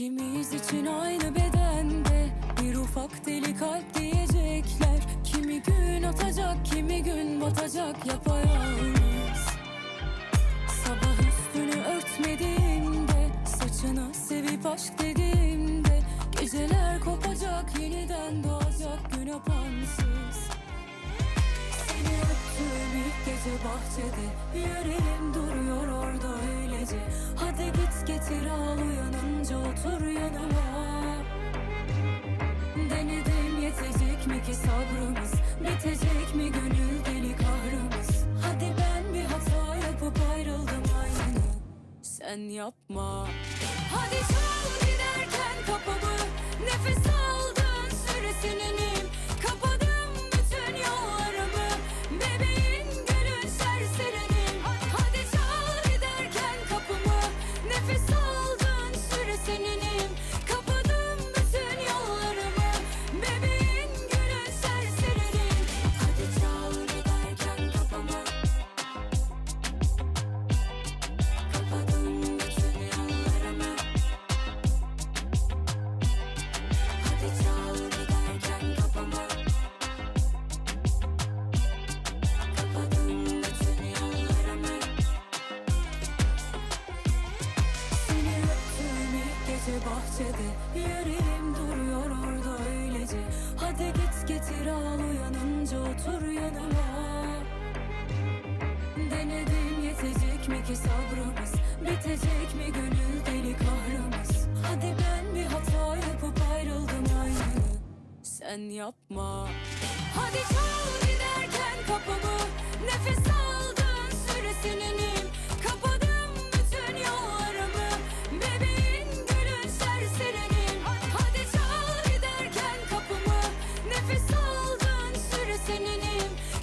İkimiz için aynı bedende Bir ufak deli kalp diyecekler. Kimi gün atacak kimi gün batacak yapayalnız. Sabah üstünü örtmediğimde Saçını sevip aşk dediğimde Geceler kopacak yeniden doğacak gün apansız. Seni öptüğüm ilk gece bahçede Yüreğim duruyor orada öylece. Hadi git getir al Sen yapma. Hadi çal bahçede Yüreğim duruyor orada öylece. Hadi git getir al uyanınca otur yanıma. Denedim yetecek mi ki sabrımız? Bitecek mi gönül deli kahrımız? Hadi ben bir hata yapıp ayrıldım aynı. Sen yapma. Hadi çal in.